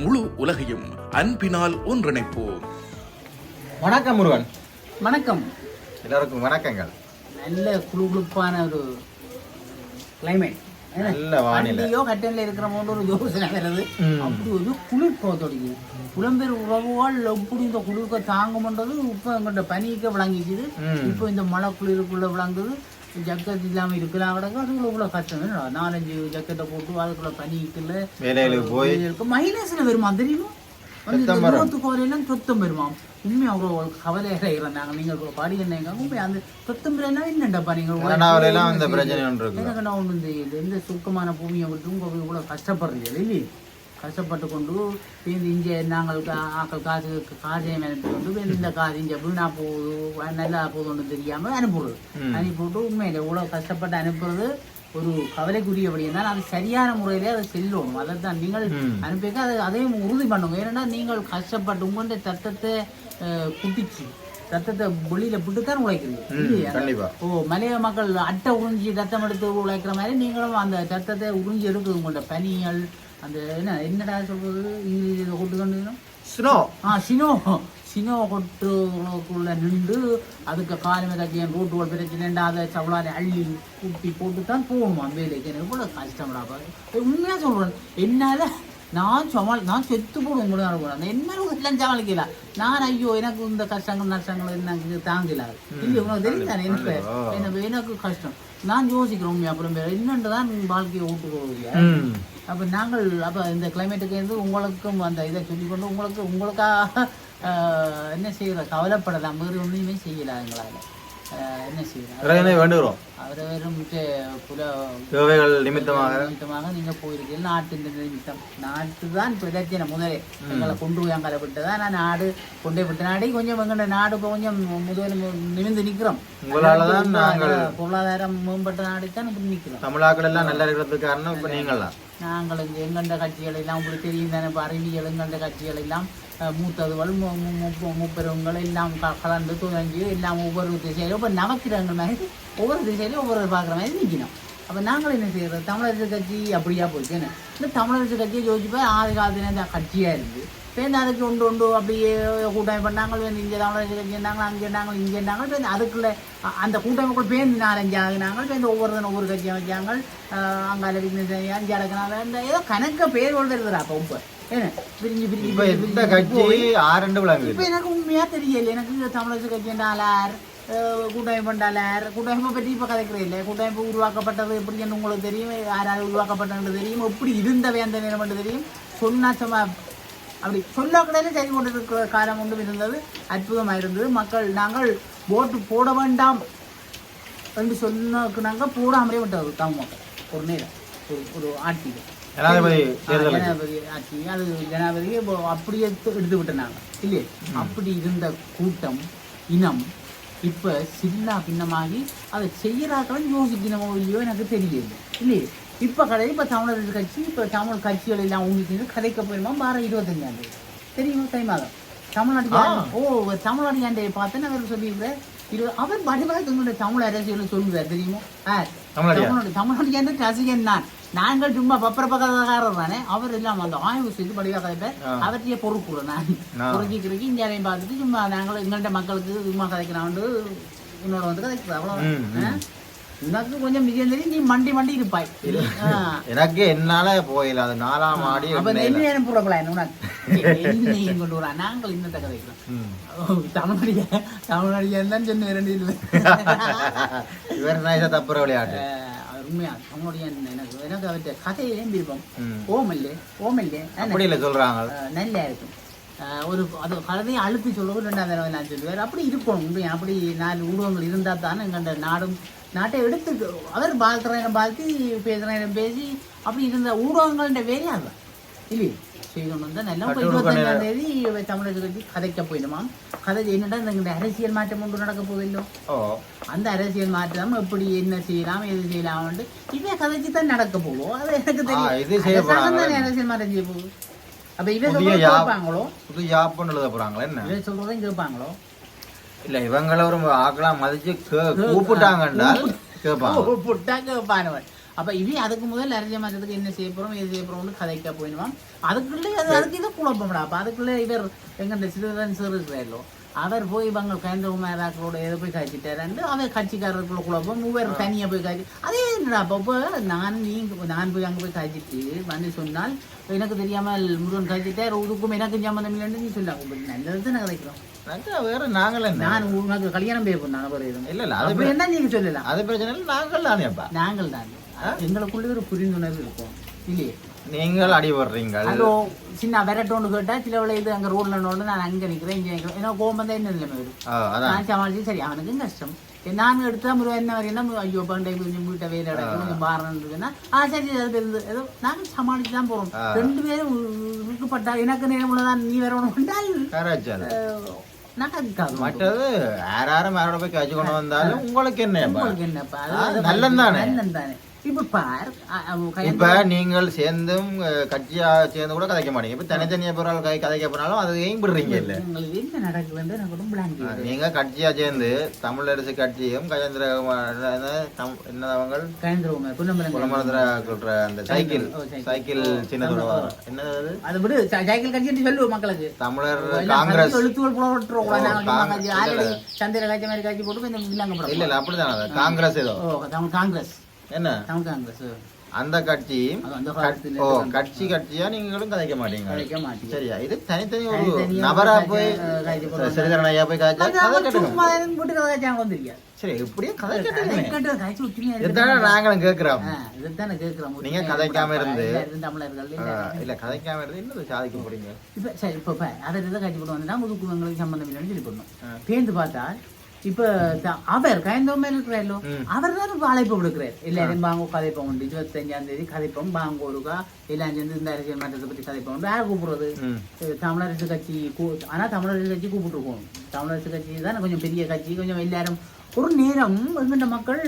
முழு உலகையும் அன்பினால் ஒன்றிணைப்போம். வணக்கம் முருகன். வணக்கம். எல்லாருக்கும் வணக்கங்கள். நல்ல குளுகுளுப்பான ஒரு கிளைமேட் நல்ல வானிலை. வண்டியோ கட்டன்ல இருக்கிற போன்ற ஒரு யோசனை வருது. அப்படி ஒரு குளிர் போக தொடங்கி புலம்பெயர் உறவுகள் எப்படி இந்த குளிர்க்க தாங்கும்ன்றது இப்போ எங்கள்கிட்ட பனிக்க விளங்கிக்குது. இப்போ இந்த மழை குளிருக்குள்ள விளங்குது. ஜக்கெட் இல்லாம இருக்கலாம் கிடக்கு அதுக்குள்ள இவ்வளோ கஷ்டம். என்னடா? நாலஞ்சு ஜக்கெட்டை போட்டு அதுக்குள்ள பனிக்குள்ள வேலைகளுக்கு போய் மைனஸ்ல வருமா தெரியுமா? வந்து. தூரத்துக்கு வரையெல்லாம் சொத்தம் வருமா? உண்மையா அவ்வளோ கவலையாக இருந்தாங்க நீங்கள் பாடி என்னங்க உண்மை அந்த சொத்தம் பெறனா என்னண்டப்பா நீங்கள் எனக்கு நான் இந்த இந்த சுக்கமான பூமியை விட்டு உங்க இவ்வளோ கஷ்டப்படுறீங்க? இல்லையே. கஷ்டப்பட்டு கொண்டு இங்கே நாங்கள் ஆக்கள் காசு காரியம் அனுப்பி கொண்டு இந்த காசு இங்கே வீணா போகுது நல்லா போகுதுன்னு தெரியாமல் அனுப்புறது. அனுப்பிவிட்டு உண்மையில இவ்வளோ கஷ்டப்பட்டு அனுப்புறது ஒரு கவலைக்குரியபடி இருந்தால் அது சரியான முறையிலே அதை செல்லணும் அதை தான் நீங்கள். அனுப்பிக்க அதை அதையும் உறுதி பண்ணுங்க ஏன்னா நீங்கள் கஷ்டப்பட்டு உங்களுடைய சத்தத்தை குட்டிச்சு ரத்தத்தை வெளியில விட்டு தான் உழைக்கிறீங்க. ஓ மலைய மக்கள் அட்டை உறிஞ்சி ரத்தம் எடுத்து உழைக்கிற மாதிரி நீங்களும் அந்த ரத்தத்தை உறிஞ்சி எடுக்குது உங்களோட பனிகள் அந்த என்ன என்னடா சொல்றது? இங்கிலீஷில் கொண்டு கொண்டு ஸ்னோ ஆ சினோ. சினோ கொட்டுக்குள்ள நின்று அதுக்கு காலமே கட்டியன் ரோட்டுகள் பிரச்சனைண்டா அதை சவளாரை அள்ளி குட்டி போட்டு தான் போகணுமா வேலைக்கு. எனக்கு கூட கஷ்டம்டா பாரு. உண்மையா சொல்றேன். என்னால நான் சமாளி நான் செத்து போடுவேன் கூட நான் போறேன் என்னால எல்லாம் சமாளிக்கல. நான் ஐயோ எனக்கு இந்த கஷ்டங்கள் நஷ்டங்கள் எனக்கு தாங்கல. இல்லை உனக்கு தெரியும் தானே எனக்கு எனக்கு எனக்கு கஷ்டம். நான் யோசிக்கிறேன் உண்மையா அப்புறம் என்னண்டு தான் வாழ்க்கையை ஓட்டு ம். அப்போ நாங்கள் அப்போ இந்த கிளைமேட்டுக்கு இருந்து உங்களுக்கும் அந்த இதை சொல்லிக்கொண்டு உங்களுக்கு உங்களுக்காக என்ன செய்யற? கவலைப்படலாம். வேறு ஒன்றுமே செய்யலாம் எங்களால். என்ன செய்யலாம் வேண்டுகிறோம்? அவரை வெறும் தேவைகள் நிமித்தமாக. நிமித்தமாக நீங்க போயிருக்கீங்க நாட்டு நிமித்தம். நாட்டு தான் பிரச்சனை முதலே. எங்களை கொண்டு போய் அங்கே விட்டு தான் நான் நாடு கொண்டு விட்ட நாடே கொஞ்சம் எங்களோட நாடு இப்போ கொஞ்சம் முதல் நிமிந்து நிற்கிறோம். உங்களால தான் நாங்கள் பொருளாதாரம் மேம்பட்ட நாடு தான் இப்படி நிற்கிறோம். தமிழாக்கள் எல்லாம் நல்லா இருக்கிறதுக்கு காரணம் இப்ப நீங்கள் தான் நாங்கள் இங்கே எங்கண்ட கட்சிகள் எல்லாம் உங்களுக்கு தெரியும் தானே இப்போ அறிவியல் எங்கண்ட கட்சிகள் எல்லாம் மூத்ததுகள் மு- முப்பெருங்கள் எல்லாம் கலந்து துவங்கி எல்லாம் ஒவ்வொரு திசையிலும் இப்போ நமக்கிறாங்க மாதிரி ஒவ்வொரு திசையிலும் ஒவ்வொரு பார்க்குற மாதிரி நிற்கணும் அப்போ நாங்கள் என்ன செய்யறது? தமிழரசு கட்சி அப்படியா போச்சு என்ன? இந்த தமிழரசு கட்சியை யோசிப்பா ஆதி காலத்துல இந்த கட்சியாக இருந்து. பேருந்து அதுக்கு ஒன்று ஒன்று அப்படியே கூட்டமை பண்ணாங்க இங்கே தமிழரசு கட்சி இருந்தாங்க அங்கே நாங்கள் இங்கே இருந்தாங்க பேருந்து அதுக்குள்ள அந்த கூட்டமைக்குள்ள பேருந்து நாலஞ்சு ஆகினாங்க பேருந்து ஒவ்வொருத்தரும் ஒவ்வொரு கட்சியை வச்சாங்க அங்கால அஞ்சு அடக்கினாங்க இந்த ஏதோ கணக்க பேர் கொண்டு அப்போ இப்போ இப்ப இப்போ எனக்கு உண்மையா தெரியல. எனக்கு தமிழரசு கட்சி என்றாலார் கூட்டமைப்பு என்றாலார் கூட்டமைப்பை பற்றி இப்போ கதைக்கிறேன் இல்லை கூட்டமைப்பு உருவாக்கப்பட்டது எப்படி என்று உங்களுக்கு தெரியும் யாரால் உருவாக்கப்பட்டது தெரியும் எப்படி இருந்தவை அந்த நேரம் என்று தெரியும் சொன்னா சும்மா அப்படி சொல்ல கடையில செய்து கொண்டிருக்கிற காலம் ஒன்றும் இருந்தது அற்புதமாக இருந்தது மக்கள் நாங்கள் ஓட்டு போட வேண்டாம் என்று சொன்னக்கு நாங்கள் போடாமலே விட்டது தமிழ் மக்கள் ஒரு நேரம் ஒரு ஒரு ஆட்சியில் ஜனாதிபதி ஜனாதிபதி ஆட்சி அது ஜனாதிபதியை அப்படியே எடுத்து எடுத்து விட்டுனாங்க இல்லையே அப்படி இருந்த கூட்டம் இனம் இப்ப சின்ன பின்னமாகி அதை செய்யறாக்களும் யோசிக்கணுமோ இல்லையோ எனக்கு தெரியல இல்லையே? இப்ப கடை இப்ப தமிழர் கட்சி இப்ப தமிழ் கட்சிகள் எல்லாம் உங்களுக்கு கதைக்க போயிருமா? வாரம் இருபத்தஞ்சாம் தேதி. தெரியுமா தை மாதம்? தமிழ்நாட்டு ஓ தமிழ்நாடு ஆண்டையை பார்த்தேன்னு அவர் சொல்லியிருக்கிறார்? இரு அவர் வடிவாக தங்களுடைய தமிழ் அரசியல் சொல்லுவார் தெரியுமா? தமிழ்நாடு என்று ரசிகன் நான்? நாங்கள் சும்மா பப்பர பக்கக்காரர் தானே. அவர் எல்லாம் அந்த ஆய்வு செய்து படிவா கதைப்பார். அவற்றைய பொறுப்பு நான். குறைஞ்சி கிறைக்கி இந்தியாவையும் பார்த்துட்டு சும்மா நாங்கள் எங்கள்கிட்ட மக்களுக்கு சும்மா கதைக்கிறான் உன்னோட வந்து கதைக்கிறது ம், அவ்வளோதான் உனக்கு கொஞ்சம் மிக தெரியும் நீ மண்டி மண்டி இருப்பாய். எனக்கு என்னால போயில அது நாலாம் ஆடி அப்ப. என்ன புறப்பலாம் உனக்கு? கொண்டு வரா நாங்கள் இன்னத்தை கதைக்கிறோம் ம். தமிழ்நாடிய தமிழ்நாடியா தான் சொன்ன இரண்டு இல்லை இவர் நைசா தப்புற விளையாட்டு? உண்மையா? அவனுடைய எனக்கு எனக்கு அவற்றை கதையிலேயும் விருப்பம் ம். ஓமல்லே ஓமல்லே. அப்படி இல்லை சொல்றாங்க. நல்லா இருக்கும். ஒரு அது கதையை அழுப்பி சொல்லவும் தடவை நான் அப்படி இருக்கணும் உண்மையா? அப்படி நாலு ஊடகங்கள் இருந்தால் தானே நாடும் நாட்டை எடுத்து அவர் வாழ்த்தி பேசுகிற நேரம் பேசி அப்படி இருந்த ஊடகங்கள்ட வேலையே அதுதான் இல்லையே. செய்து கொண்டு நல்லா இப்போ இருபத்தஞ்சாம் தேதி தமிழக கட்சி கதைக்க போயிடுமாம் கதை என்னடா இந்த அரசியல் மாற்றம் ஒன்று நடக்க போதில்லோ அந்த அரசியல் மாற்றம் எப்படி என்ன செய்யலாம் எது செய்யலாம் இவன் கதைக்கு தான் நடக்க போகும் அது எனக்கு தெரியும். தானே அரசியல் மாற்றம் செய்ய போகுது? அப்ப இவன் சொல்றதை கேட்பாங்களோ? புது யாப்புன்னு எழுத என்ன? இவன் சொல்றதையும் கேட்பாங்களோ? இல்ல இவங்கள ஒரு ஆக்கலாம் மதிச்சு கே- கூப்பிட்டாங்கன்றா கேட்பாங்க கேட்பானவன் அப்ப இவன் அதுக்கு முதல் அரசியல் மாற்றத்துக்கு என்ன செய்ய போறோம் எது செய்ய போறோம்னு கதைக்க போயிடுவான் அதுக்குள்ளே அது அதுக்கு இது குழப்பம்டா அப்ப அதுக்குள்ளே இவர் எங்க சிறுவன் சிறு இருக்கிறாரோ அவர் போய் இவங்க கேந்திரகுமாராக்களோட எதை போய் காய்ச்சிட்டாரு அவர் கட்சிக்காரருக்குள்ள குழப்பம் மூவர் தனியா போய் காய்ச்சி அதே என்னடா அப்பப்போ நான் நீங்க நான் போய் அங்க போய் காய்ச்சிட்டு வந்து சொன்னால் எனக்கு தெரியாமல் முருகன் காய்ச்சிட்டார் உதுக்கும் எனக்கு சம்மந்தம் இல்லைன்னு நீ சொல்லாங்க நல்லது தானே கதைக்கிறோம் வேற நாங்கள் நான் உனக்கு கல்யாணம் பேர் பண்ண அவர் எதுவும். இல்ல இல்ல அது என்ன நீங்க சொல்லலாம். அது பிரச்சனை இல்லை நாங்கள் தானேப்பா நாங்கள் தான். எங்களுக்குள்ள ஒரு புரிந்துணர்வு இருக்கும். இல்லையே? நீங்கள் அடிபடுறீங்க அதோ சின்ன விரட்டோண்டு கேட்டா சில வேளை இது அங்க ரோட்ல நோண்டு நான் அங்க நிக்கிறேன் இங்க நிக்கிறேன். ஏன்னா கோபம் தான் என்ன நிலைமை வரும்? நான் சமாளிச்சு சரி அவனுக்கும் கஷ்டம். நான் எடுத்தா முருகன் என்ன வரையும் என்ன ஐயோ பண்டை கொஞ்சம் வீட்டை வேலை அடைக்கும் கொஞ்சம் பாரம் இருக்குன்னா ஆ சரி அது தெரியுது ஏதோ நாங்கள் சமாளிச்சு தான் போறோம். ரெண்டு பேரும் விருப்பப்பட்டா எனக்கு நேரம் உள்ளதான் நீ வேற ஒன்று கொண்டால் கராச்சால. நடக்காது மற்றது யார் யாரும் யாரோட போய் காய்ச்சி கொண்டு வந்தாலும் உங்களுக்கு என்னப்பா உங்களுக்கு ஆ, இப்ப நீங்கள் சேர்ந்தும் கட்சியா சேர்ந்து கூட கதைக்க மாட்டீங்க இப்ப தனித்தனியா போறாள் கை கதைக்க போனாலும் அது ஏன் விடுறீங்க இல்ல. நீங்க கட்சியா சேர்ந்து தமிழரசு கட்சியும் கஜேந்திர என்னவங்க சொல்ற அந்த சைக்கிள் சைக்கிள். சின்னதோட. என்னது அது? விடு சைக்கிள் கட்சி சொல்லுவோம் மக்களுக்கு தமிழர் காங்கிரஸ் எழுத்துக்கள். சந்திர கட்சி மாதிரி கட்சி போட்டு இல்ல. இல்ல அப்படிதான். காங்கிரஸ் ஏதோ காங்கிரஸ் என்ன அந்த கட்சி ஓ கட்சி கட்சியா நீங்களும் கதைக்க மாட்டீங்க. சரியா இது தனித்தனி ஒரு நபரா போய் ஐயா போய் கதை. சரி இப்படியே கதை இருக்கு. நாங்களும் கேட்கிறோம் கேட்கிறோம். நீங்க கதைக்காம. இருந்து-. இல்ல கதைக்காம இருந்து என்னது சாதிக்க போறீங்க இப்ப சரி இப்ப அதை கட்சி போட்டு வந்தா முதுகு எங்களுக்கு சம்பந்தம் இல்லைன்னு சொல்லி போடணும் ஆ. பேந்து பார்த்தா இப்ப அவர் கயந்தோமே இருக்கிறாரோ. அவர் தான் இப்ப அழைப்பு விடுக்கிறார் எல்லாரும் வாங்க கதைப்போம். உண்டு இருபத்தஞ்சாம் தேதி கதைப்போம். வாங்க ஒருக்கா எல்லாம் சேர்ந்து இந்த அரசியல் மாற்றத்தை பத்தி கதைப்போம். உண்டு. யார் கூப்பிடுறது தமிழரசு கட்சி ஆனா தமிழரசு கட்சி கூப்பிட்டுருக்கோம். தமிழரசு கட்சி தான் கொஞ்சம் பெரிய கட்சி. கொஞ்சம் எல்லாரும் ஒரு நேரம் எங்கிட்ட மக்கள்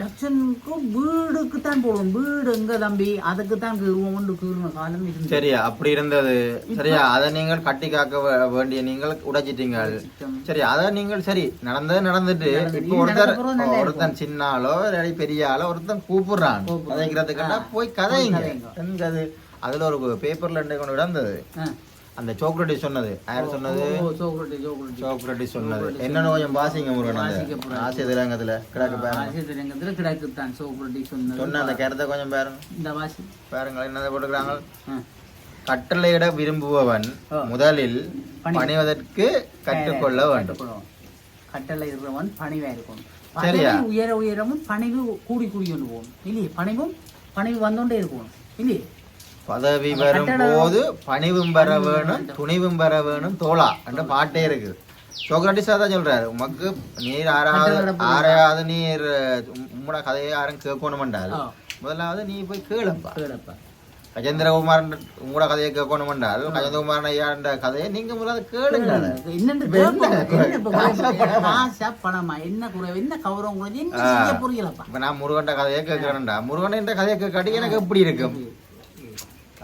லட்சனுக்கு வீடுக்கு தான் போடுவோம் வீடு எங்க தம்பி? அதுக்கு தான் கீறுவோம் கீறுன காலம் இருந்து சரியா? அப்படி இருந்தது. சரியா? அதை நீங்கள் கட்டி காக்க வேண்டிய நீங்கள் உடைச்சிட்டீங்க சரி அதை நீங்கள் சரி நடந்தது நடந்துட்டு. நடந்தது. இப்போ ஒருத்தர் ஒருத்தன் சின்ன ஆளோ இல்லாட்டி பெரிய ஆளோ ஒருத்தன் கூப்பிடுறான். ஆ. போய் கதைங்க. அது அதுல ஒரு பேப்பர்ல இருந்து கொண்டு விடந்தது ஆ. அந்த சோக்ரட்டிஸ் சொன்னது யார் சொன்னது சோக்ரட்டி, சோக்ரட்டி. சொன்னது என்னன்னு கொஞ்சம் பாசிங்க முருகன். ஆசிய திலங்கத்துல கிடக்கு பாருங்க ஆசிரியர் ரங்கத்துல கிடக்குத்தான் சோக்ரட்டி சொன்னது. சொன்ன அந்த கருத்தை கொஞ்சம் பாருங்க இந்த வாசி. பாருங்க என்னதை போட்டுக்கிறாங்க. கட்டளையிட விரும்புபவன். முதலில் பணி. பணிவதற்கு கற்றுக்கொள்ள வேண்டும். கட்டளை இருக்கிறவன் பணிவா இருக்கும் சரியா? உயர உயரமும் பணிவு கூடி கூடி கொண்டு போகணும் இல்லையே பணிவும் பணிவு வந்தோண்டே இருக்கணும் இல்லையே பதவி வரும் போது பணிவும் பெற வேணும். துணிவும் பெற வேணும் தோளா அந்த பாட்டே இருக்குது சோக்ரட்டிஸ் தான் சொல்றாரு உமக்கு நீர் ஆறாவது. ஆறாவது நீர் உம்மோட கதையை யாரும் கேட்கணுமென்றால் ஆ. முதலாவது நீ போய் கேளப்பா. கேளப்பா. கஜேந்திரகுமாரன் உங்களோட கதையை கேட்கணுமென்றால் கஜேந்திரகுமாரன் ஐயாண்ட கதையை நீங்க முதலாவது கேளுங்க. என்ன. என்ன கௌரவம் புரியலப்பா. இப்ப நான் முருகன்ட கதையை கேட்கிறேன்டா. முருகன் கதையை கேட்காட்டி எனக்கு எப்படி இருக்கும்?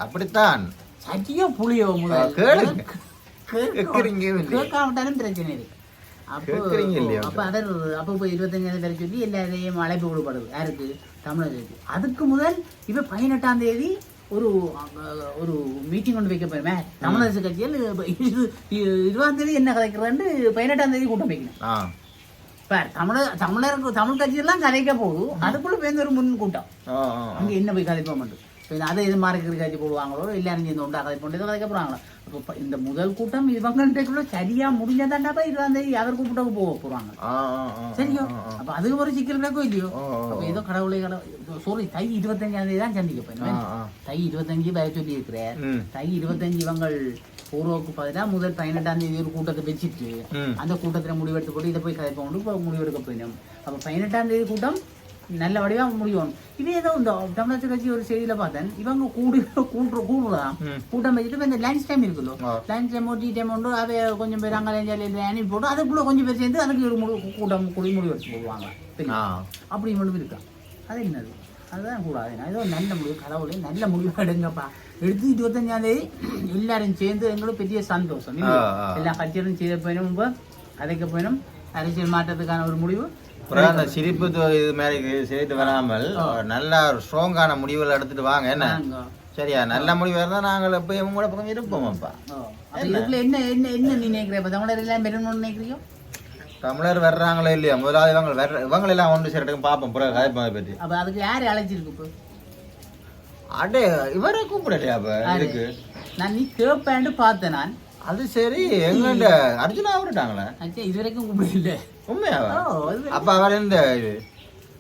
அப்படித்தான். சட்டியோ புளியோ கேளுங்க. கேட்க- கேட்கறீங்க இல்லையா? கேட்காவிட்டாலும் பிரச்சனை இருக்கு அப்போ? அப்ப அதர் அப்போ இப்போ இருபத்தஞ்சாவது பேரை சொல்லி எல்லாரையும் அழைப்பு விடுபடுது யாருக்கு? தமிழர்களுக்கு. அதுக்கு முதல் இப்ப பதினெட்டாம் தேதி ஒரு ஒரு மீட்டிங் கொண்டு வைக்க போயிருமே தமிழரசு கட்சியில் இருபதாம் தேதி என்ன கதைக்கிறேன்னு பதினெட்டாம் தேதி கூட்டம் வைக்கணும். தமிழர் தமிழருக்கு தமிழ் கட்சியெல்லாம் கதைக்க போகுது. அதுக்குள்ள பேருந்து ஒரு முன் கூட்டம். அங்க என்ன போய் கதைப்போம் மட்டும் இப்போ அதை இது மாதிரி கட்சி போடுவாங்களோ எல்லாரும் சேர்ந்து உண்டா கதை போட்டு கதைக்க போறாங்களோ அப்போ ப- இந்த முதல் கூட்டம் இவங்கள்ட்ட சரியா முடிஞ்சதாண்டாப்பா இருபதாம் தேதி அவர் கூப்பிட்டு போக ஆ, சரியோ. அப்ப அது ஒரு சிக்கல் இருக்கோ இல்லையோ அப்ப ஏதோ கடவுளை கடவுள் சாரி தை இருபத்தஞ்சாம் தேதி தான் சந்திக்க போயிருந்தேன். தை இருபத்தஞ்சு பய சொல்லி இருக்கிறேன் தை இருபத்தஞ்சு இவங்கள் பூர்வக்கு பதிலாக முதல் பதினெட்டாம் தேதி ஒரு கூட்டத்தை வச்சுட்டு. அந்த கூட்டத்துல முடிவெடுத்து போட்டு இதை போய் கதைப்போம் இப்போ முடிவெடுக்க போயிடும் அப்ப பதினெட்டாம் தேதி கூட்டம் நல்ல வடிவா முடியும். இதே ஏதோ இந்த தமிழக கட்சி ஒரு செய்தியில பார்த்தேன். இவங்க கூடி கூட்டுற கூடுறதான். கூட்டம் வச்சுட்டு இந்த லஞ்ச் டைம் இருக்குதோ? ஆ. லஞ்ச் டைம் டீ டைம் உண்டு அதை கொஞ்சம் பேர் அங்கே அனுப்பி போட்டு அதுக்குள்ள கொஞ்சம் பேர் சேர்ந்து அதுக்கு ஒரு முடி கூட்டம் கூடி முடி வச்சு போடுவாங்க. அப்படி மட்டும் இருக்கா? அது என்னது? அதுதான் கூடாது. ஏதோ நல்ல முடிவு கடவுளே நல்ல முடிவு எடுங்கப்பா. எடுத்து இருபத்தஞ்சாம் தேதி எல்லாரும் சேர்ந்து எங்களுக்கு பெரிய சந்தோஷம். எல்லா கட்சியிலும் செய்த போயினும் முன்பு கதைக்க போயினும் அரசியல் மாற்றத்துக்கான ஒரு முடிவு. அப்புறம் அந்த சிரிப்பு இது மாதிரி செய்து வராமல் நல்ல ஸ்ட்ராங்கான முடிவுகள் எடுத்துட்டு வாங்க என்ன? சரியா? நல்ல முடிவு இருந்தா நாங்கள் எப்பயும் உங்களோட பக்கம் இருப்போம் அப்பா. இதுக்குள்ள என்ன? என்ன என்ன நீ நினைக்கிற? இப்ப தமிழர் எல்லாம் பெருமன்னு நினைக்கிறியோ? தமிழர் வர்றாங்களோ இல்லையா? முதலாவது இவங்க வர்ற இவங்க எல்லாம் ஒன்று சேரட்டுக்கு பார்ப்போம் புற கதைப்பதை பற்றி அப்ப அதுக்கு யாரு அழைச்சிருக்கு இப்போ? அடே இவரை கூப்பிடலையா அப்ப? இதுக்கு? நான் நீ கேட்பேன்னு பார்த்தேன் நான். அது சரி எங்கள்ட அர்ஜுனா அச்சா இது வரைக்கும் கூப்பிடல. உண்மையாவா? அப்ப அவர் இந்த இது?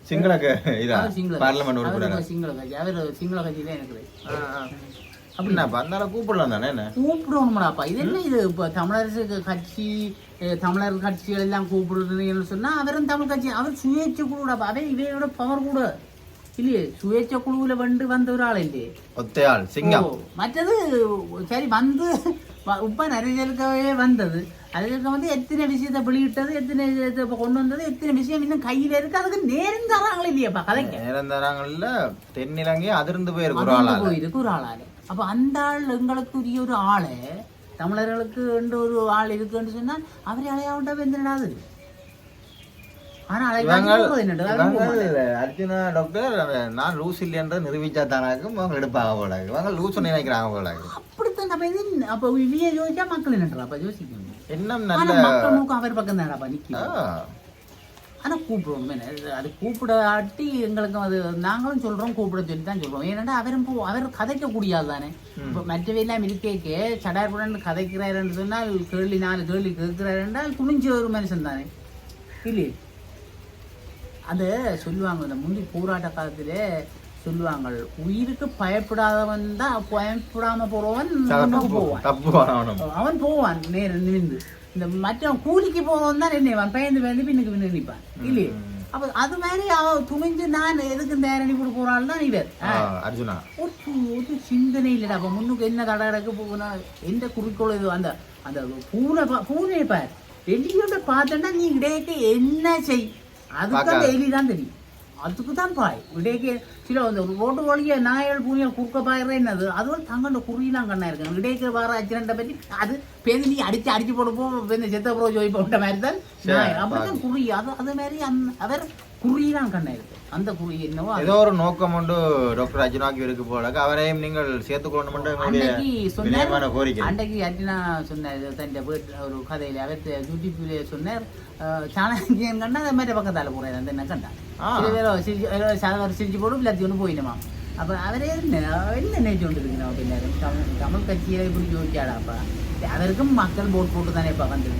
சிங்களக்கு இதா? சிங்கள பார்லிமெண்ட் உறுப்பினர்? சிங்கள கட்சி அவர் சிங்கள கட்சி தான் எனக்கு. அப்படின்னா அதனால கூப்பிடலாம் தானே என்ன? கூப்பிடணுமாப்பா இது என்ன இது? இப்போ தமிழரசு கட்சி தமிழர் கட்சிகள் எல்லாம் கூப்பிடுறதுன்னு சொன்னா அவரும் தமிழ் கட்சி. அவர் சுயேட்சை குழுடாப்பா அவன் இவையோட பவர் கூட. இல்லையே? சுயேட்சை குழுவில் வந்து வந்த ஒரு ஆள் இல்லையே? ஒத்தையாள் சிங்கம். ஓ, மற்றது சரி வந்து இப்ப நிறைய வந்தது. அதுக்கு வந்து எத்தனை விஷயத்தை வெளியிட்டது எத்தனை விஷயத்தை இப்ப கொண்டு வந்தது எத்தனை விஷயம் இன்னும் கையில இருக்கு. அதுக்கு நேரம் தராங்களே இல்லையாப்பா கதைக்க. நேரம் தராங்கல்ல. தென்னிலங்கையே அதிர்ந்து போயிருக்கு ஒரு ஆளால. போயிருக்கு ஒரு ஆளால. அப்ப அந்த ஆள் எங்களுக்குரிய ஒரு ஆளை தமிழர்களுக்கு என்று ஒரு ஆள் இருக்குன்னு சொன்னா அவரை அழையாவிட்ட. இவங்கள் அர்ஜுனா டாக்டர் நான் லூஸ் இல்லைன்றது நிரூபிச்சா தானாக்கும் அவங்க எடுப்பாங்க போல இவங்க லூஸ் நினைக்கிறாங்க போல அப்படித்தான் அப்ப இவைய யோசிச்சா மக்கள் என்னன்றா அப்ப யோசிக்கணும். ஆனா நல்ல மக்கள் அவர் பக்கம் நிக்கும் ஆனா கூப்பிடுவோம். அது கூப்பிடாட்டி எங்களுக்கு அது நாங்களும் சொல்றோம் கூப்பிட சொல்லி தான் சொல்றோம். ஏன்னா அவரும் போ அவர் கதைக்க கூடியாது தானே இப்போ மற்றவையெல்லாம் இருக்கேக்கே சடார்புடன் கதைக்கிறாருன்னு சொன்னால் கேள்வி நாலு கேள்வி கேட்கிறாரு என்றால் துணிஞ்ச ஒரு மனுஷன் தானே. இல்லையே? அது சொல்லுவாங்க இந்த முந்தி போராட்ட காலத்திலே சொல்லுவாங்க உயிருக்கு பயப்படாதவன் தான் பயப்படாம போறவன் போவான். அவன் போவான் நேர நிமிந்து இந்த மற்ற கூலிக்கு போவன் தான் நினைவான் பயந்து பயந்து பின்னுக்கு பின்னு நிற்பான். இல்லையே? அப்ப அது மாதிரி அவன் துணிஞ்சு நான் எதுக்கு தேரணி கூட போறாள் தான் இவர். அர்ஜுனா. ஒரு ஒரு சிந்தனை இல்லடா. அப்ப முன்னுக்கு என்ன கடை கிடக்கு போகுனா எந்த குறிக்கோள் இது? அந்த அந்த பூனை பா- பூனையை பார். எலியோட பார்த்தேன்னா நீ இடையக்கு என்ன செய்? அதுக்கு அந்த எலி தான் தெரியும். அதுக்கு தான் பாய். இடையக்கு சில அந்த ரோட்டு வழிய நாயல் பூனைகள் குறுக்க பாயிற என்னது? அதுவும் தங்கண்ட குறியெல்லாம் கண்ணா இருக்கு இடையக்கு வர அச்சிரண்டை பற்றி அது பேருந்து நீ அடிச்சு அடிச்சு போடுப்போ பேருந்து செத்த ப்ரோ ஜோய் போட்ட மாதிரி தான் நாய். அப்படிதான் குறி அது அது மாதிரி அந்த அவர் குறியெல்லாம் கண்ணா இருக்கு. அந்த குறி என்னவோ ஏதோ ஒரு நோக்கம் உண்டு டாக்டர் அர்ஜுனாக்கு இருக்கு போல அவரையும் நீங்கள் வினயமான சொன்னார். கோரிக்கை. அன்றைக்கு அர்ஜுனா சொன்னார். தன் வீட்டு ஒரு கதையில அவர் யூடியூப்ல சொன்னார். சாணக்கியன் கண்டா அந்த மாதிரி பக்கத்தால போறேன் அந்த என்ன கண்டா. சில பேர் சிரிச்சு சிரிச்சு போடும். இல்லாத்தி ஒன்று போயிடுமா. அப்ப அவரே என்ன என்ன நினைச்சு கொண்டு இருக்கணும் பின்னாரு தமிழ் தமிழ் கட்சியை இப்படி யோசிச்சாடாப்பா அவருக்கும் மக்கள் போட் போட்டு தானே இப்ப வந்து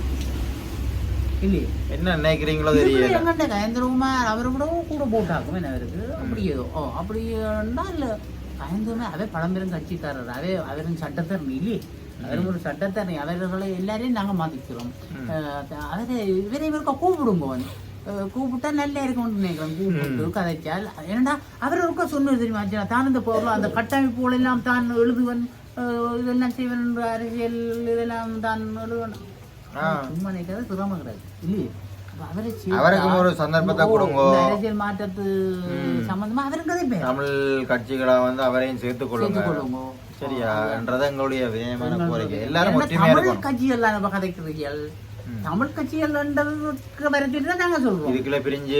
இல்லையே என்ன நினைக்கிறீங்களோ தெரியல எங்கண்ட கயந்திரகுமார் அவரை விடவும் கூட போட்டாக்கும் என்ன அவருக்கு அப்படி ஏதோ ஓ அப்படின்னா இல்ல கயந்திரமே அவே பழம்பெரும் கட்சிக்காரர் அவே அவரின் சட்டத்தரணி இல்லையே அவரும் ஒரு சட்டத்தரணி அவர்களை எல்லாரையும் நாங்க மதிக்கிறோம் அவரை இவரை இவருக்க கூப்பிடுங்க வந்து கூப்பிட்டா நல்லா இருக்கும்னு நினைக்கிறேன் கூப்பிட்டு கதைச்சால் ஏன்னா அவர் ஒருக்கா சொன்னது தெரியுமா தான் இந்த பொருள் அந்த கட்டமைப்புகள் எல்லாம் தான் எழுதுவன் இதெல்லாம் செய்வன் அரசியல் இதெல்லாம் தான் எழுதுவன். சும்மா நினைக்கிறது கிடையாது. இல்லையே. சேர்த்தா- அவருக்கும் ஒரு சந்தர்ப்பத்தை கொடுங்க. அரசியல் மாற்றத்து சம்பந்தமா பேர் தமிழ் கட்சிகளை வந்து அவரையும் சேர்த்துக் கொள்ளுங்க. சரியா? என்றது எங்களுடைய வினயமான கோரிக்கை. எல்லாரும் ஒற்றுமையா கட்சிகள் நம்ம கதைக்கிறீர்கள். தமிழ் கட்சிகள் வரத்திட்டு தான் நாங்க சொல்றோம். இதுக்குள்ள பிரிஞ்சு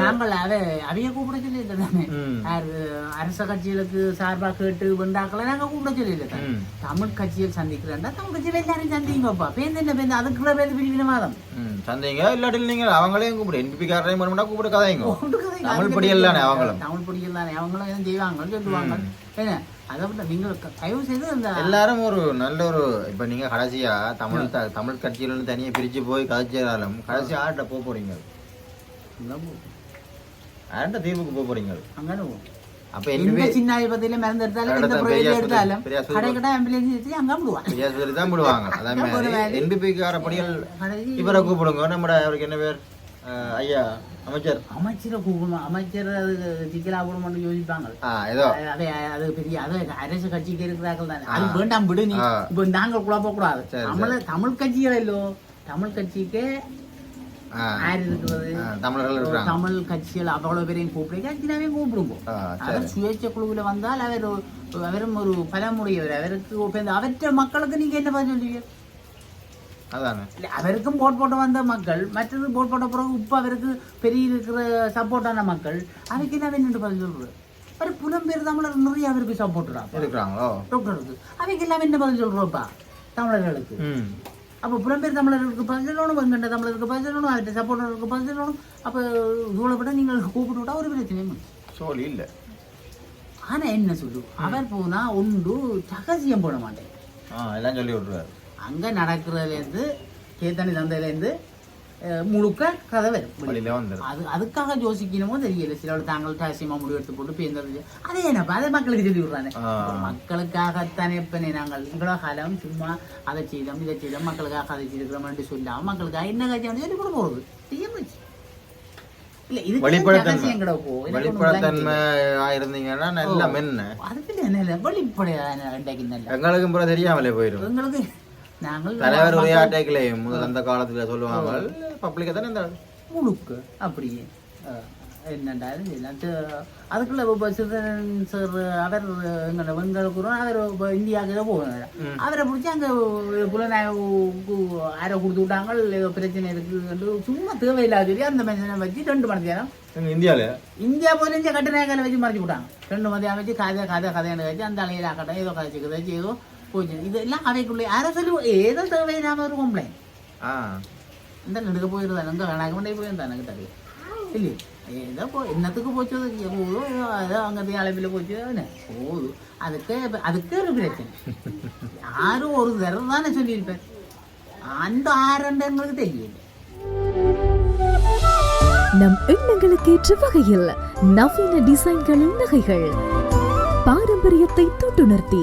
நாங்கள் அவை அவைய கூப்பிட சொல்லி இல்லை தானே? அரச கட்சிகளுக்கு சார்பா கேட்டு வந்தாக்களை நாங்க கூப்பிட சொல்லி இல்லை தானே? ம். தமிழ் கட்சிகள் சந்திக்கிறேன்டா தமிழ் கட்சியில் எல்லாரும் சந்திங்கப்பா பேருந்து என்ன பேருந்து? அதுக்குள்ள பேருந்து பிரிவினவாதம் சந்தைங்க இல்லாட்டி நீங்க அவங்களையும் கூப்பிடு. என்பிபி காரரையும் பண்ணா கூப்பிட்டு கதைங்க. தமிழ் படியல் தானே அவங்களும். தமிழ் படிகள் தானே? அவங்களும் எதுவும் செய்வாங்க சொல்லுவாங்க. ஏங்க அதை விட நீங்கள் க- தயவு செய்து அந்த எல்லாரும் ஒரு நல்ல ஒரு இப்ப நீங்க கடைசியா தமிழ் த- தமிழ் கட்சியில இருந்து தனியா பிரிச்சு போய் கதைச்சாலும் கடைசி ஆர்ட்ட போக போறீங்க ஆர்ட்ட தீர்வுக்கு போக போறீங்க அங்கே அப்ப என்பிபி சின்ன ஆஸ்பத்திரியில மருந்து எடுத்தாலும் எந்த பெரிய எடுத்தாலும் ஆஸ்பத்திரி. கடை கடை ஆம்புலன்ஸ் வச்சு அங்கே விடுவான் வித்தியாசத்துல தான் விடுவாங்க இவரை கூப்பிடுங்க நம்ம அவருக்கு என்ன பேர் ஐயா அமைச்சர். அமைச்சரை கூப்பிடணும். அமைச்சர் அது சிக்கலா போடணும்னு யோசிப்பாங்க. அது அது பெரிய அது அரசு கட்சிக்கு இருக்கிறார்கள் தானே. அது வேண்டாம் விடு நீ. இப்ப நாங்கள் குழப்ப கூடாது தமிழ் தமிழ் கட்சிகள் இல்லோ. தமிழ் கட்சிக்கு யார் இருக்கிறது? தமிழர்கள் தமிழ் கட்சிகள் அவ்வளவு பேரையும் கூப்பிடு. கட்சினாவே கூப்பிடுவோம் அவர் சுயேட்சை குழுவில் வந்தால் அவர் அவரும் ஒரு பலமுடையவர் அவருக்கு அவற்ற மக்களுக்கு நீங்க என்ன பதில் சொல்லுவீங்க? அதானே. அவருக்கும் போட் போட்டு வந்த மக்கள் மற்றது போட் போட்ட பிறகு இப்ப அவருக்கு பெரிய இருக்கிற சப்போர்ட்டான மக்கள் அதுக்கு என்ன வேணும் பதில் சொல்றது? ஒரு புலம்பெயர் தமிழர் நிறைய அவருக்கு சப்போர்ட்டரா இருக்கிறாங்களோ? டாக்டருக்கு அவைக்கு எல்லாம் என்ன பதில் சொல்றோப்பா தமிழர்களுக்கு. அப்போ புலம்பெயர் தமிழர்களுக்கு பதில் சொல்லணும் வெங்கண்ட தமிழருக்கு பதில் சொல்லணும் அவர்கிட்ட சப்போர்ட்டருக்கு பதில் சொல்லணும். அப்போ இவ்வளோ விட நீங்கள் கூப்பிட்டு விட்டா ஒரு பிரச்சனையும். சோழி இல்லை. ஆனா என்ன சொல்லு? அவர் போனா ஒன்று ரகசியம் போட மாட்டேன். ஆ எல்லாம் சொல்லி விட்ருவாரு அங்க நடக்கிறதுலேருந்து கேத்தனி சந்தையிலேருந்து முழுக்க கதை வரும். அது அதுக்காக யோசிக்கணுமோ தெரியல. சில தாங்கள் ரகசியமா முடிவு எடுத்து போட்டு பேர்ந்தது அதே என்னப்பா? அதை மக்களுக்கு சொல்லி விடுறானே. ஆ. மக்களுக்காகத்தானே இப்பனே நாங்கள் இவ்வளோ காலம் சும்மா அதை செய்தோம் இதை செய்தோம் மக்களுக்காக அதை செய்திருக்கிறோம்னு சொல்லாம மக்களுக்காக என்ன காட்சி சொல்லி கூட போறது செய்ய கூட தெரியாமலே போயிடும் எங்களுக்கு தலைவர் உரையாட்டைகளையும் முதல் அந்த காலத்துல சொல்லுவாங்க பப்ளிக்கை தானே இந்த முழுக்க அப்படியே. அஹ், என்னண்டா இது? எல்லாம் தெ- அதுக்குள்ள இப்போ சார் அவர் இப்போ இந்தியாவுக்கு தான் அவரை பிடிச்சி அங்கே புலனாய்வுக்கு கொடுத்து விட்டாங்க. ஏதோ பிரச்சனை இருக்குன்னு சும்மா தேவையில்லாத சொல்லி அந்த மனுஷனை வச்சு ரெண்டு மணி நேரம் எங்க இந்தியால இந்தியா போல இந்த கட்டுநாயக்கால வச்சு மறைச்சு விட்டாங்க ரெண்டு மதியம் வச்சு கதை கதை கதைன்னு வச்சு அந்த அலையில கட்டை ஏதோ கதைச்சு கதைச்சு ஏதோ ஏதோ தேவையில்லாம ஒரு கம்ப்ளைண்ட் ஆ இந்த நடுக்க போயிருந்தா எங்க கணக்கு பண்ணி போயிருந்தா எனக்கு தெரியும் இல்லையே ஏதோ போ என்னத்துக்கு போச்சு அது போதோ ஏதோ ஏதோ அங்கே அளவில் போச்சு என்ன போதும் அதுக்கு அதுக்கு ஒரு பிரச்சனை யாரும் ஒரு தடவை தானே சொல்லியிருப்பேன் அந்த ஆரண்டு எங்களுக்கு தெரியல நம் எண்ணங்களுக்கேற்ற வகையில் நவீன டிசைன்களில் நகைகள் பாரம்பரியத்தை தொட்டுணர்த்தி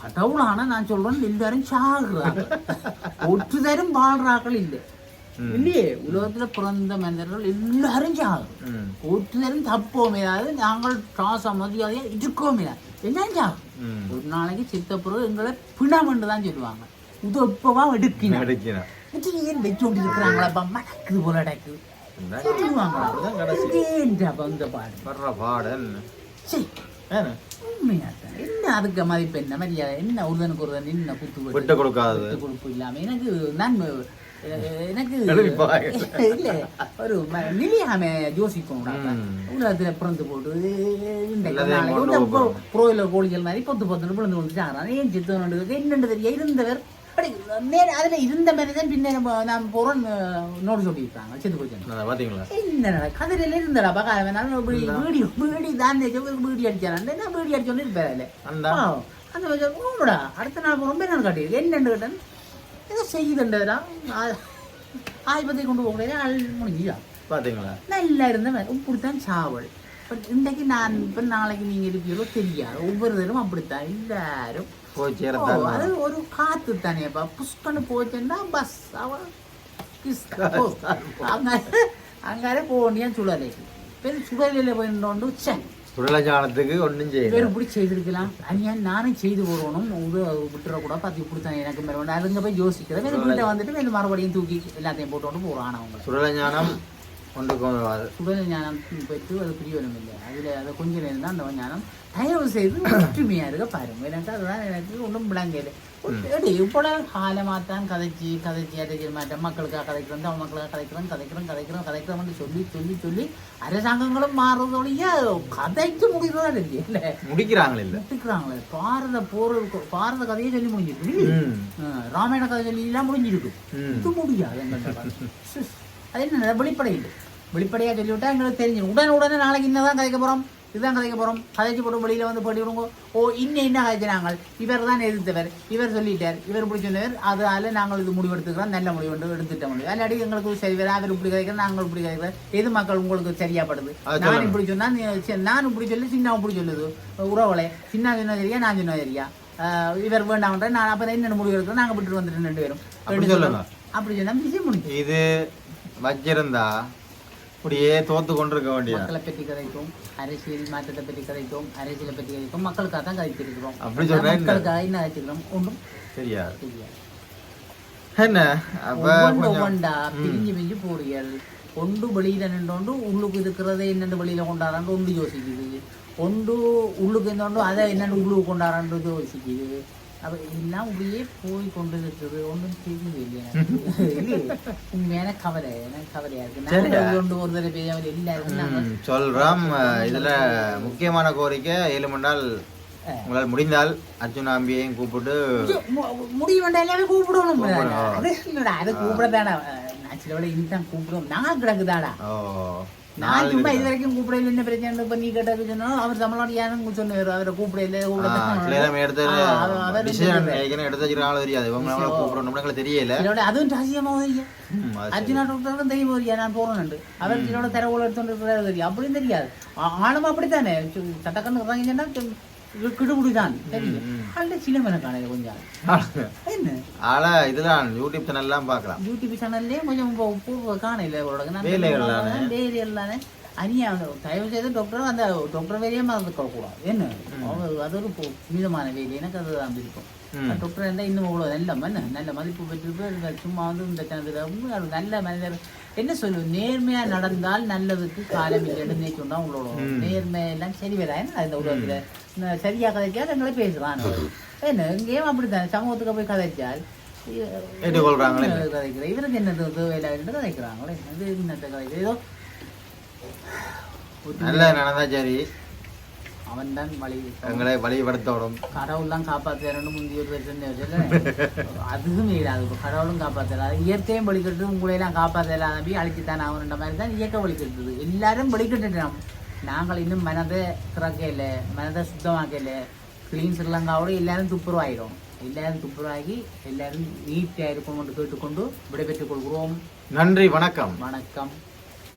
கடவுளான நான் சொல்றேன் எல்லாரும் சாகுறாங்க. ஒற்று தரும் வாழ்றாக்கள் இல்லை இல்லையே? உலகத்துல பிறந்த மனிதர்கள் எல்லாரும் சாகு ம். ஒருத்தரும் தப்போமே அதாவது நாங்கள் காச மதியாதையா இருக்கோமே எல்லாம் சாகு ம். ஒரு நாளைக்கு சித்த பிறகு எங்களை பிணமென்று தான் சொல்லுவாங்க. இது எப்பவா எடுக்கினா. ஏன் வச்சு கொண்டு இருக்கிறாங்களா மடக்குது போல அடக்குது சொல்லுவாங்களா? அதுதான் கடைசி. ஏன்டா இந்த பாடு. வர்ற பாடன் சரி. உண்மையாத்தான். என்ன அதுக்கு மதிப்பு என்ன? மரியாதை என்ன? ஒருதனுக்கு ஒருதன் என்ன குத்து வெட்டு, விட்டு கொடுப்பு இல்லாம எனக்கு நான் எனக்கு. இல்ல ஒரு நிலையாம யோசிக்கணும் ம். உலகத்துல பிறந்து போட்டு. புரோயிலர் கோழிகள் மாதிரி பொத்து பொத்துன்னு பிறந்து கொண்டு ஏன் சித்தவன் என்னென்று தெரிய இருந்தவர் அப்படி நேர அதுல இருந்த மாதிரி தான் பின்ன நம்ம நான் போறோம் நோட்டு சொல்லியிருக்காங்க. செத்து போச்சு அதை பாத்தீங்களா என்ன கதிரில இருந்தடா பக்கா வேணாலும் வீடியோ வீடி தான் வீடி அடிச்சான். நான் வீடி அடிச்சோன்னு இருப்பேன் பாவம். அந்த. "ஓடுடா, அடுத்த நாள் ரொம்ப நாள் காட்டி என்னன்னு கேட்டேன். ஏதோ செய்யுதுண்டா ஆய்பத்தை கொண்டு போகிறேன் ஆள் முடிஞ்சுதா? பாத்தீங்களா நல்லா இருந்தவன் இப்படித்தான் சாவல். பட் இன்றைக்கு நான் இப்போ நாளைக்கு இருப்பீங்களோ தெரியாது. ஒவ்வொருத்தரும் அப்படித்தான். எல்லாரும் அது ஒரு காத்து தானேப்பா புஷ்கன்னு போச்சுன்னா பஸ் அவ கிஸ் போ. அங்கார அங்கார போனியான் சுழலைக்கு பெரு சுழலையில் போயிட்டோண்டு சே சுடலஜானத்துக்கு ஒண்ணும் செய்யல. வேறு இப்படி செய்திருக்கலாம். அனியா நானும் செய்து போடணும் இது விட்டுறக்கூடாது பார்த்து இப்படி தான் எனக்கு மேலே அதுங்க போய் யோசிக்கிறேன். வேறு வீட்டை வந்துட்டு வேறு மறுபடியும் தூக்கி எல்லாத்தையும் போட்டு போகிறான் அவங்க சுடலஞானம் ஒன்றுக்கு வராது. சுடல் ஞானம் பெற்று அது பிரிவனம் இல்லை அதில் அதை கொஞ்சம் நேரம் தான் அந்த ஞானம் தயவு செய்து ஒற்றுமையாக இருக்க பாருங்க. எனக்கு அதுதான் எனக்கு ஒன்றும் விளங்கல இவ்வளோ காலமாத்தான் கதைச்சி கதைச்சி அதை மாட்டேன் மக்களுக்காக கதைக்கிறோம் தமிழ் மக்களுக்காக கதைக்கிறோம் கதைக்கிறோம் கதைக்கிறோம் கதைக்கிறோம்னு சொல்லி சொல்லி சொல்லி அரசாங்கங்களும் மாறுறதோடைய கதைச்சு முடிக்கிறதா தெரியல முடிக்கிறாங்களே இல்ல. விட்டுக்கிறாங்களே பாரத போர் பாரத கதையை சொல்லி முடிஞ்சிருக்கு ராமாயண கதை சொல்லி எல்லாம் முடிஞ்சிருக்கு. இது முடியாது அது என்ன வெளிப்படை இல்லை வெளிப்படையாக சொல்லிவிட்டா எங்களுக்கு தெரிஞ்சிடும். உடனே உடனே நாளைக்கு என்னதான் கதைக்க போகிறோம் இதுதான் கதைக்க போறோம். கதைச்சு போட்டு வெளியில வந்து போட்டி விடுங்க. ஓ இன்ன என்ன கதைச்சினாங்க இவர் தான் எதிர்த்தவர். இவர் சொல்லிட்டார். இவர் இப்படி சொன்னவர். அதால நாங்கள் இது முடிவெடுத்துக்கிறோம். நல்ல முடிவு எடுத்துட்ட முடியும் இல்லாட்டி எங்களுக்கு சரி வேற அவர் இப்படி கதைக்கிறோம் நாங்கள் இப்படி கதைக்கிறோம் எது மக்கள் உங்களுக்கு சரியாப்படுது? நான். இப்படி சொன்னா நீ- சரி, நான் இப்படி சொல்லி சின்ன இப்படி சொல்லுது. உறவுகளே சின்ன சொன்னா சரியா நான் சொன்னா சரியா? இவர் வேண்டாம்ன்ற நான் அப்ப என்ன முடிவு எடுக்கிறோம் நாங்க விட்டுட்டு வந்துட்டு ரெண்டு பேரும். அப்படி ரெண்டு சொல்லுங்க. பேரும் அப்படி சொன்னா விஷயம் முடிஞ்சு இது வச்சிருந்தா இப்படியே தோத்து கொண்டிருக்க வேண்டியது. மக்களை பற்றி கதைக்கும் அரசியல் மாற்றத்தை பற்றி கதைக்கும் அரசியலை பற்றி கதைக்கும் மக்களுக்காக தான் கதைச்சிருக்கிறோம். அப்படி சொல்றேன்? மக்களுக்காக என்ன கதைச்சிருக்கிறோம்? ஒன்றும் சரியா தெரியாது. என்ன? அப்ப ஒவ்வொன்று பிரிஞ்சு பிரிஞ்சு போறீர்கள் ஒன்று வெளியில நின்றோண்டு உள்ளுக்கு இருக்கிறதே என்னென்னு வெளியில கொண்டாடாண்டு ஒன்று யோசிக்குது. ஒன்று உள்ளுக்கு இருந்தோண்டு அதை என்னென்னு உள்ளுக்கு கொண்டாடாண்டு யோசிக்குது. அப்ப எல்லாம் இப்படியே போய் கொண்டு இருக்குது ஒன்றும் தெரியல இல்லையா இல்லையே உண்மையான கவலை. எனக்கு கவலையா இருக்கு? நாங்கள் கொண்டு ஒரு தடவை பெரியவர் எல்லாருக்கும் நாங்கள் ம், சொல்றோம். இதுல முக்கியமான கோரிக்கை ஏழு மண்டால் உங்களால் முடிந்தால் அர்ஜுன் அம்பியையும் கூப்பிட்டு மு- முடிய வேண்டாம் எல்லாமே கூப்பிடணும். அது இல்லடா அது கூப்பிடதாடா நான் சில வேலை இனிதான் கூப்பிடுவோம். நான் கிடக்குதாடா. ஓ. நான் சும்மா இது? வரைக்கும் கூப்பிடல என்ன பிரச்சனை? நீ கேட்டது சொன்னா அவர் தமிழ்நாடு யாரும் சொன்னாரு? அவரை நம்மள கூப்பிடணும் தெரியல. அதுவும் ரகசியமாக தெரியும் ம், அது சரி. அர்ஜுனா டாக்டரும் தெரியும் வரியா? நான் போறேன் அவர் சிலோட தரவுல எடுத்துட்டு தெரியும் அப்படின்னு தெரியாது. ஆ- ஆளும் அப்படித்தானே? சட்டக்கண்ணு இறங்கிச்சுன்னா கிடுபுடிதான். தெரியும் அந்த காணையில கொஞ்சம் என்ன? ஆளா இதுதான் யூடியூப் சேனல் எல்லாம் பார்க்கலாம். யூடியூப் சேனல்லே கொஞ்சம் காணையில உங்களோட வேலைகள் தானே. வேலைகள் தானே அனியா தயவு செய்து டாக்டர் அந்த டாக்டர் வேலையே மறந்து கூடாது என்ன அது ஒரு புனிதமான வேலை. எனக்கு அதுதான் விருப்பம். ம். டாக்டர் இருந்தால் இன்னும் அவ்வளோ நல்ல மன நல்ல மதிப்பு பெற்றிருப்பு சும்மா வந்து இந்த ஒரு நல்ல மனிதர் என்ன சொல்லு நேர்மையா நடந்தால் நல்லதுக்கு காலம் இல்லைன்னு சொன்னா உங்களோட நேர்மை எல்லாம் சரி வரா என்ன இந்த உலகத்துல? சரியா கதைச்சா எங்களை பேசுறான் என்ன இங்கேயும் அப்படித்தான். சமூகத்துக்கு போய் கதைச்சால். கதைக்கிறேன் இவருக்கு என்னது தேவையில்லை கதைக்கிறாங்களே. இது என்னத்தை கதைக்கிறேன் ஏதோ நல்லா நடந்தா சரி. அவன் தான் வழி எங்களை வழிபடுத்தோடும் கடவுள்லாம் காப்பாற்றுறேன்னு முந்தைய ஒரு பிரச்சனை அதுவும் இல்லாது இப்போ கடவுளும் காப்பாற்றுறாரு இயற்கையும் வழிகட்டு உங்களையெல்லாம் காப்பாற்றலாம் நம்பி அழிச்சுத்தான் ஆகணுன்ற மாதிரி தான் இயற்கை வழிகட்டுது. எல்லாரும் வழிகட்டுட்டோம். நாங்கள் இன்னும் மனதை திறக்கல மனதை சுத்தமாக்கல. கிளீன் ஸ்ரீலங்காவோட எல்லாரும் துப்புரவாயிடும். எல்லாரும் துப்புரவாகி எல்லாரும் நீட்டாக என்று கேட்டுக்கொண்டு விடைபெற்றுக் கொள்கிறோம். நன்றி வணக்கம். வணக்கம்.